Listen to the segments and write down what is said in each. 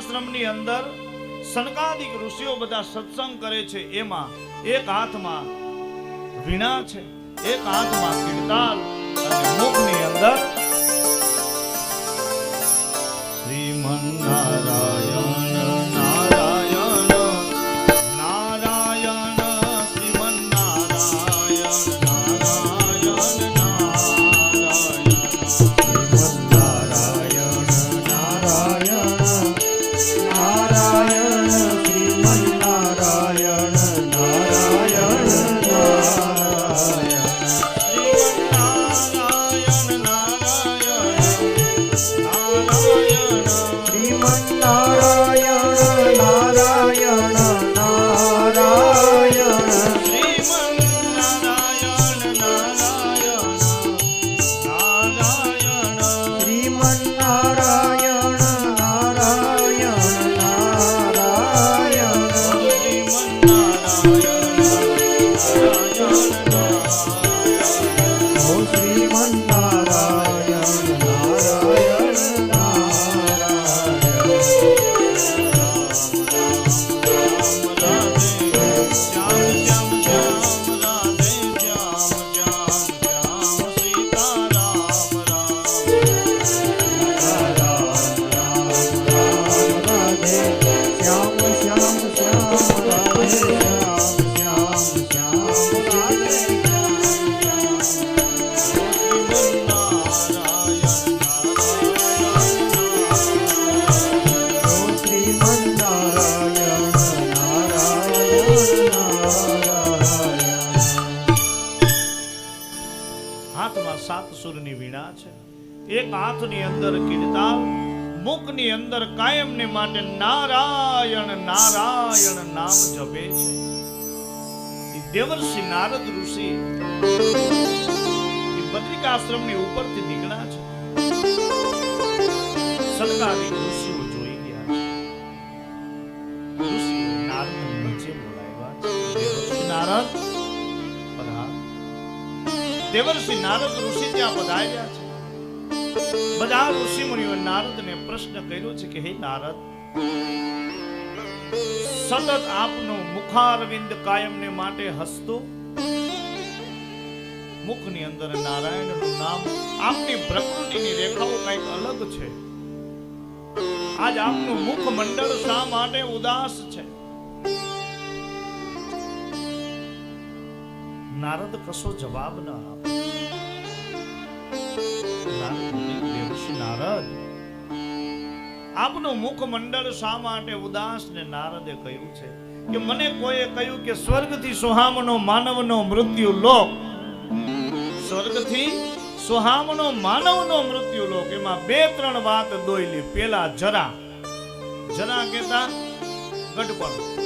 આશ્રમની અંદર સનકાદિક ઋષિઓ બધા સત્સંગ કરે છે એમાં એક હાથમાં વીણા છે એક હાથમાં કીર્તાલ અને મુખની અંદર શ્રીમન્નારાયણ એક હાથની અંદર કીર્તાલ મુખની અંદર કાયમને માટે નારાયણ નારાયણ નામ જપે છે. દેવર્ષિ નારદ ઋષિ ઈ બદ્રિકાશ્રમની ઉપરથી નીકળ્યા છે. સરકારી ઋષિઓ જોઈ ગયા છે. ઋષિ નારદ નીચે બોલાવ્યા છે. નારદ, પધાર. દેવર્ષિ નારદ ઋષિ ત્યાં પધાર્યા છે. બધા ઋષિ મુનિઓ નારદને પ્રશ્ન કર્યો છે કે, હે નારદ, સતત આપનો મુખારવિંદ કાયમને માટે હસતો? મુખની અંદર નારાયણનું નામ, આપની પ્રકૃતિની રેખાઓ કંઈક અલગ છે. આજ આપનું મુખ મંડળ શા માટે ઉદાસ છે? નારદ કશો જવાબ ન આપે. નારદ. આપનું મુખ મંડળ શા માટે ઉદાસ ને નારદે કહ્યું છે? કે મને કોઈએ કહ્યું કે સ્વર્ગથી સુહામનો માનવનો મૃત્યુ લોક. સ્વર્ગથી સુહામનો માનવનો મૃત્યુ લોક. એમાં બે, ત્રણ વાત દોયલી પેલા જરા. જરા કહેતા ગઢપણ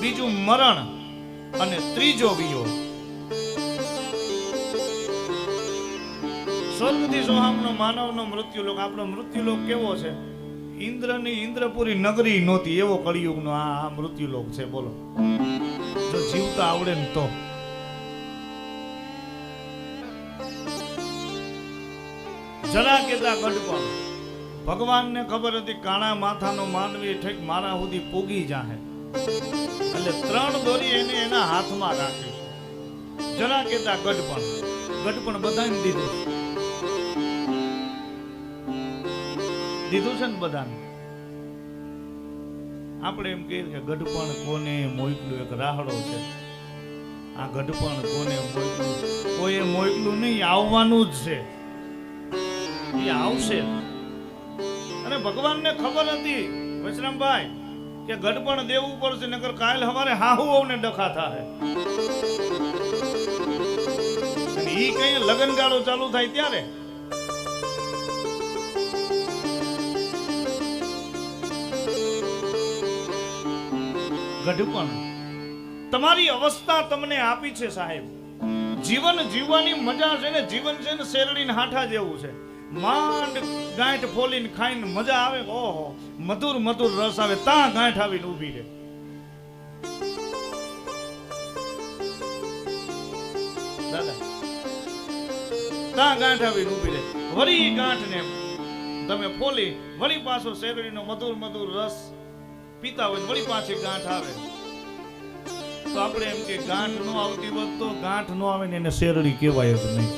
બીજું મરણ અને ત્રીજો વિયોગ. સ્વર્ગથી સોહામનો માનવનો મૃત્યુલોક, આપણો ને ખબર હતી કાણા માથાનો માનવી ઠેક મારા સુધી પૂગી જાહે. એટલે ત્રણ દોરી એને એના હાથમાં રાખી. જરા કેતા ગઢપણ ગઢપણ બધાને દીધું. દીધું છે ને બધાને? આપણે એમ કહીએ કે ગઢપણ કોને મોકલું એક રાહડો છે. આ ગઢપણ કોને મોકલું કોઈએ મોકલું નહીં, આવવાનું જ છે. એ આવશે. અને ભગવાનને ખબર હતી વૈષ્ણવભાઈ કે ગઢપણ દેવું પડશે નકર કાલ હવારે હાહુ ને ડખા થાય એ કઈ લગનગાળો ચાલુ થાય ત્યારે? ગઢપણ તમારી અવસ્થા તમને આપી છે સાહેબ. જીવન જીવવાની મજા છે ને જીવન છે ને શેરડીને હાઠા જેવું છે. માંડ ગાંઠ ફોલીને ખાઈને મજા આવે. ઓહો, મધુર મધુર રસ આવે. તાં ગાંઠ આવીને ઊભી રહે. દાદા ગાંઠ આવીને ઊભી રહે. વળી ગાંઠને તમે ફોલી, વળી પાછો શેરડીનો મધુર મધુર રસ. પીતા હોય વળી પાછી ગાંઠ આવે. તો આપણે એમ કે ગાંઠ નો આવતી હોત ગાંઠ નો આવે ને એને શેરડી કહેવાય જ નહીં.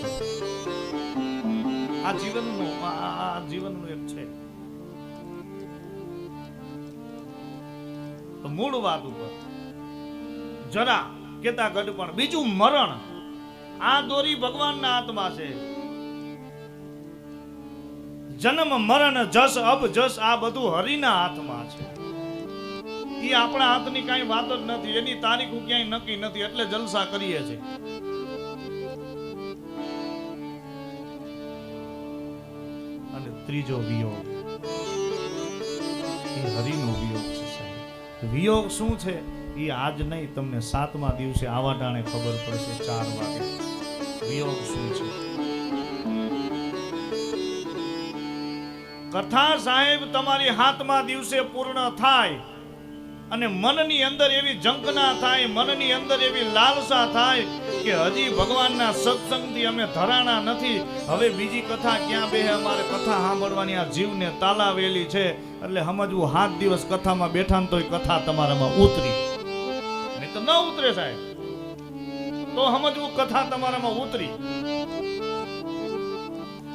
આ જીવનનું આ જીવનનું એક છે. મૂળ વાત ઉપર. જરા કેતા ગઢપણ બીજું મરણ. આ દોરી ભગવાનના હાથમાં છે. જન્મ, મરણ, જસ અબ જસ, આ બધું હરિના હાથમાં છે. એ આપણા હાથની કાંઈ વાત જ નથી, એની તારીખ ક્યાંય નક્કી નથી, એટલે જલસા કરીએ છીએ. અને ત્રીજો વિયોગ. હરિનો વિયોગ છે વિયોગ શું છે? એ આજ નહીં, તમને સાતમા દિવસે આવા ટાણે ખબર પડશે, ચાર વાગે. વિયોગ શું છે? કથા સાહેબ, તમારી હાથમાં દિવસે પૂર્ણ થાય. અને મનની અંદર એવી જંકના થાય, મનની અંદર એવી લાલસા થાય કે હજી ભગવાનના સત્સંગથી અમે ધરાણા નથી. હવે બીજી કથા ક્યાં બે અમારે કથા સાંભળવાની આ જીવને તાલાવેલી છે. એટલે સમજવું, હાથ દિવસ કથામાં બેઠા ને તોય કથા તમારામાં ઉતરી. નહીં તો ન ઉતરે સાહેબ. તો સમજવું, કથા તમારામાં ઉતરી.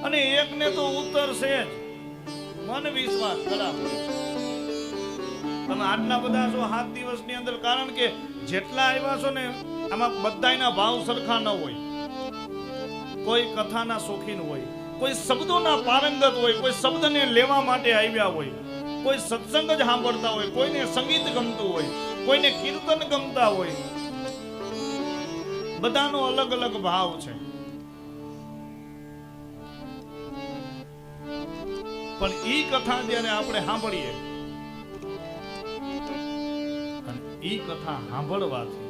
અને એકને તો ઉતરશે જ. મન વિશ્વાસ ખરાબ તમે આટલા બધા છો સાત દિવસની અંદર, કારણ કે જેટલા આવ્યા છો ને, આમાં બધાના ભાવ સરખા ન હોય. કોઈ કથાના શોખીન હોય, કોઈ શબ્દોના પારંગત હોય, કોઈ શબ્દને લેવા માટે આવ્યા હોય, કોઈ સત્સંગ જ સાંભળતા હોય, કોઈને સંગીત ગમતું હોય, કોઈને કીર્તન ગમતા હોય, બધાનો અલગ અલગ ભાવ છે. પણ ઈ કથા જ્યારે આપણે સાંભળીએ ઈ કથા સાંભળવાથી,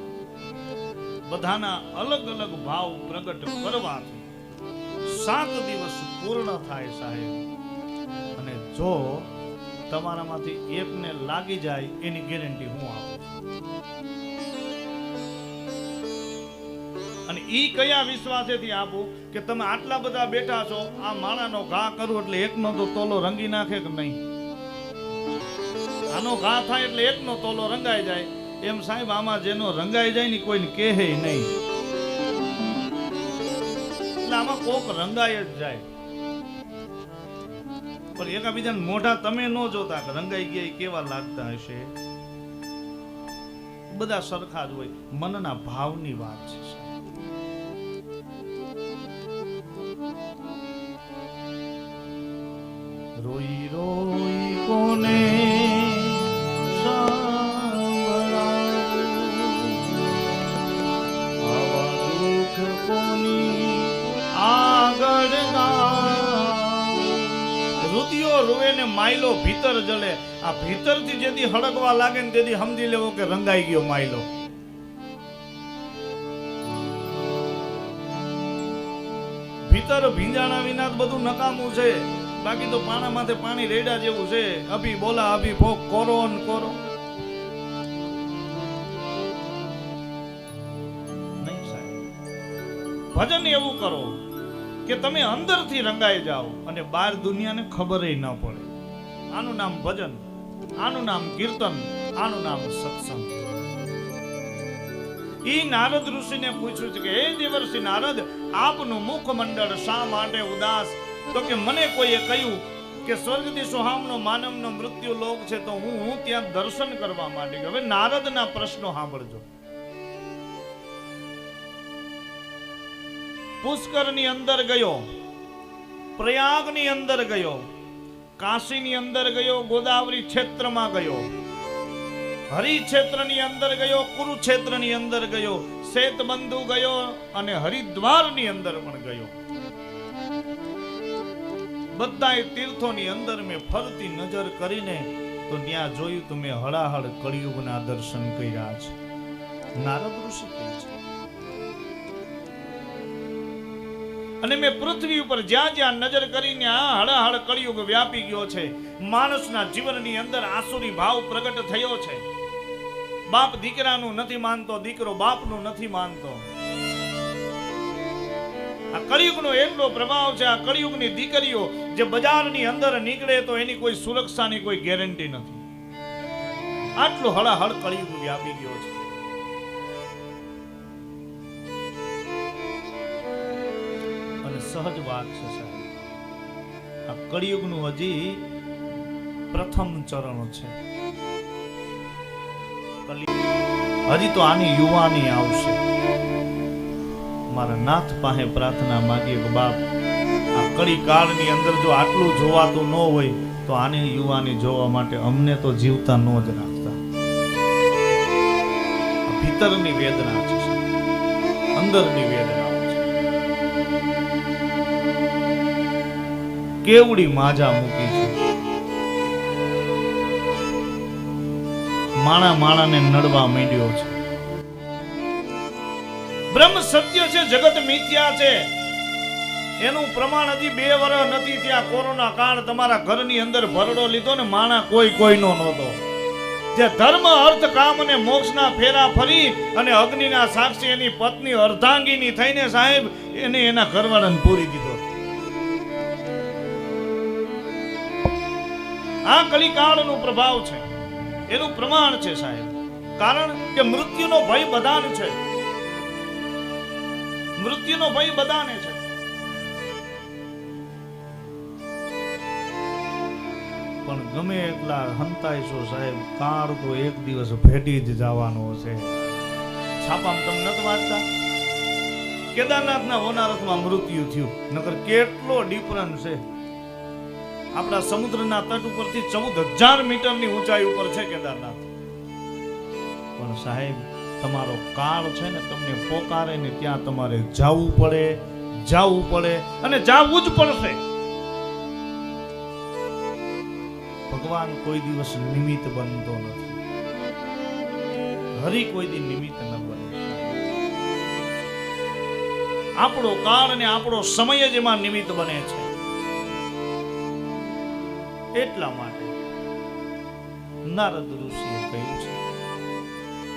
બધાના અલગ અલગ ભાવ પ્રગટ કરવાથી સાત દિવસ પૂર્ણ થાય સાહેબ. અને જો તમારામાંથી એકને લાગી જાય એની ગેરંટી હું આપું છું. અને ઈ કયા વિશ્વાસેથી આપું કે તમે આટલા બધા બેઠા છો, આ માણાનો ઘા કરું એટલે એકનો તો તોલો રંગી નાખે કે નહીં? આનો ઘા થાય એટલે એકનો તોલો રંગાઈ જાય. એમ સાહેબ, આમાં જેનો રંગાઈ જાય ને કોઈને કહે નહીં. એટલે આમાં કોક રંગાય જ જાય. પણ એકાબીજાને મોઢા તમે ન જોતા કે રંગાઈ ગયા કેવા લાગતા હશે? બધા સરખા જ હોય. મનના ભાવની વાત છે. રોવે ને માયલો ભીતર જલે. આ ભીતરથી જેથી હળગવા લાગે ને તેથી સમજી લેવો કે રંગાઈ ગયો માયલો. ભીતર ભીંજાણા વિના બધું નકામું છે. બાકી તો પાણા માથે પાણી રેડા જેવું છે. અભી બોલા, અભી ફોક કોરો કોરો. ભજન એવું કરો. કે તમે અંદરથી રંગાઈ જાઓ અને બહાર દુનિયાને ખબર ન પડે. આનું નામ ભજન, આનું નામ કીર્તન, આનું નામ સત્સંગ. ઈ નારદ ઋષિને પૂછ્યું છે કે, હે દેવર્ષિ નારદ, આપનું મુખમંડળ શા માટે ઉદાસ? તો કે, મને કોઈએ કહ્યું કે, સ્વર્ગથી સુહામનો માનવનો મૃત્યુ લોક છે, તો હું હું ત્યાં દર્શન કરવા માટે હવે નારદના પ્રશ્નો સાંભળજો. પુષ્કરની અંદર ગયો, પ્રયાગની અંદર ગયો, કાશીની અંદર ગયો, ગોદાવરી ક્ષેત્રમાં ગયો, હરિક્ષેત્રની અંદર ગયો, કુરુક્ષેત્રની અંદર ગયો શેતબંધુ ગયો અને હરિદ્વારની અંદર પણ ગયો. બધા તીર્થોની અંદર મેં ફરતી નજર કરીને તો ત્યાં જોયું તો મેં હળાહળ કળિયુગના દર્શન કર્યા છે. નારદ ઋષિ કહે છે અને મેં પૃથ્વી ઉપર જ્યાં જ્યાં નજર કરીને આ હળહળ કળિયુગ વ્યાપી ગયો છે, માણસના જીવનની અંદર આસુરી ભાવ પ્રગટ થયો છે. બાપ દીકરાનું નથી માનતો, દીકરો બાપનું નથી માનતો. આ કળિયુગનો એટલો પ્રભાવ છે, આ કળિયુગની દીકરીઓ જે બજારની અંદર નીકળે તો એની કોઈ સુરક્ષાની કોઈ ગેરંટી નથી. આટલો હળાહળ કળિયુગ વ્યાપી ગયો છે. સહજ વાત છે સાહેબ. આ કળિયુગનું હજી પ્રથમ ચરણ છે. હજી તો આની યુવાની આવશે. મારા નાથ પાસે પ્રાર્થના માગીએ કે બાપ, આ કળી કાળની અંદર જો આટલું જોવાતું ન હોય, તો આની યુવાની જોવા માટે અમને તો જીવતા ન જ રાખતા. ભીતરની વેદના છે અંદરની વેદનાઓ કેવડી માજા મૂકી છે. માણા માણાને નડવા માંડ્યો છે. બ્રહ્મ સત્ય છે, જગત મિથ્યા છે. એનું પ્રમાણ હજી બે વર્ષ નથી ત્યાં કોરોના કાળ તમારા ઘરની અંદર ભરડો લીધો ને માણા કોઈ કોઈનો નહોતો. જે ધર્મ, અર્થ, કામ અને મોક્ષના ફેરા ફરી અને અગ્નિના સાક્ષી એની પત્ની અર્ધાંગીની થઈને સાહેબ, એને એના ઘરવાળાને પૂરી દીધો. આ કલિકાળનો પ્રભાવ છે. એનું પ્રમાણ છે સાહેબ. કારણ કે મૃત્યુનો ભય બધાને છે. મૃત્યુનો ભય બધાને છે. પણ ગમે એટલા હંતાઈશો સાહેબ, કાળ તો એક દિવસ ભેટી જ જવાનો છે. છાપામાં તમે નથી વાંચતા? કેદારનાથના હોનારથમાં મૃત્યુ થયું. નકર કેટલો ડિફરન્સ છે. આપણા સમુદ્રના તટ ઉપરથી ચૌદ હજાર મીટરની ઊંચાઈ ઉપર છે કેદારનાથ. પણ સાહેબ, તમારો કાળ છે ને તમને પોકારે ને ત્યાં તમારે જાવું પડે જાવું પડે અને જાવું જ પડશે. ભગવાન કોઈ દિવસ નિમિત્ત બનતો નથી. હરી કોઈ દી નિમિત્ત ન બને. આપણો કાળ અને આપણો સમય જ એમાં નિમિત્ત બને છે. એટલા માટે નારદ ઋષિએ કહ્યું છે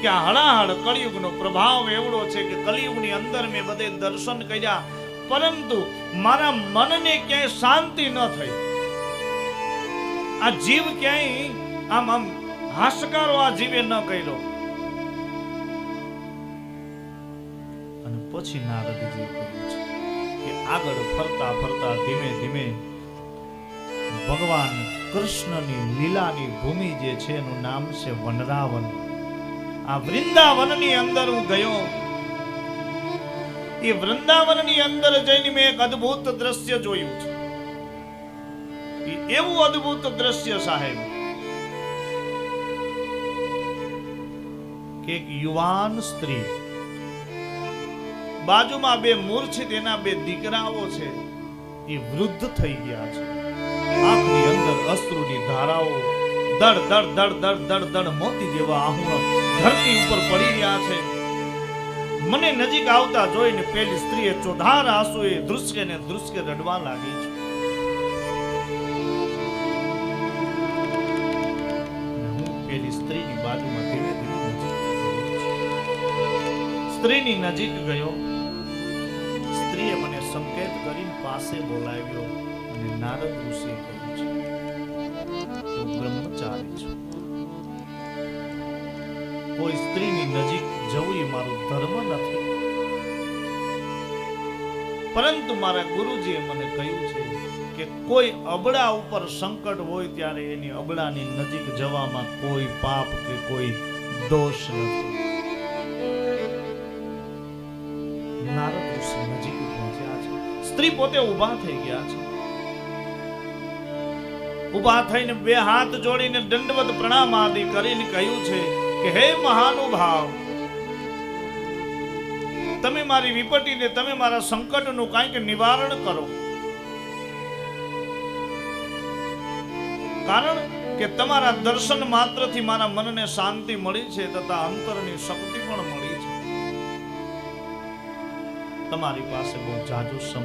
કે હળાહળ કળિયુગનો પ્રભાવ એવડો છે કે કળિયુગની અંદર મેં બધે દર્શન કર્યા, પરંતુ મારા મનને ક્યાંય શાંતિ ન થઈ. આ જીવ ક્યાંય આમ આમ હાશકારો આ જીવે ન કર્યો. અને પછી નારદજી કહ્યું છે કે આગળ ફરતા ફરતા ધીમે ધીમે ભગવાન કૃષ્ણની લીલાની ભૂમિ જે છે એનું નામ છે વનરાવન. આ વૃંદાવનની અંદર હું ગયો. એ વૃંદાવનની અંદર જઈને મેં એક અદ્ભુત દ્રશ્ય જોયું છે. એવું અદ્ભુત દ્રશ્ય સાહેબ, કે એક યુવાન સ્ત્રી બાજુમાં બે મૂર્છિત એના બે દીકરાઓ છે, એ વૃદ્ધ થઈ ગયા છે. આંખની અંદર અશ્રુની ધારાઓ દડ દડ દડ દડ દડ દડ મોતી જેવા આહુણ ધરતી ઉપર પડી રહ્યા છે. મને નજીક આવતા જોઈને પેલી સ્ત્રીએ ચોધાર આંસુએ દૃશ્ય ને દૃશ્ય રડવા લાગી છે. સ્ત્રીની નજીક ગયો. સ્ત્રીએ મને સંકેત કરીને પાસે બોલાવ્યો. અને નારદ ઋષિએ કહ્યું છે બ્રહ્મચારી છું. કોઈ સ્ત્રીની નજીક જવું એ મારો ધર્મ નથી. પરંતુ મારા ગુરુજીએ મને કહ્યું છે કે કોઈ અબળા ઉપર સંકટ હોય ત્યારે એની અબળાની નજીક જવામાં કોઈ પાપ કે કોઈ દોષ નથી. નારદ ઋષિ નજીક પહોંચ્યા છે. સ્ત્રી પોતે ઊભા થઈ ગયા છે. ઊભા થઈને બે હાથ જોડીને દંડવત પ્રણામ આદિ કરીને કહ્યું છે કે હે મહાનુભાવ, તમે મારી વિપત્તિને, તમે મારા સંકટનું કાંઈક નિવારણ કરો. કારણ કે તમારા દર્શન માત્રથી મારા મનને શાંતિ મળી છે તથા અંતરની શક્તિ પણ મળી છે. તમારી પાસે બહુ જાજો સમય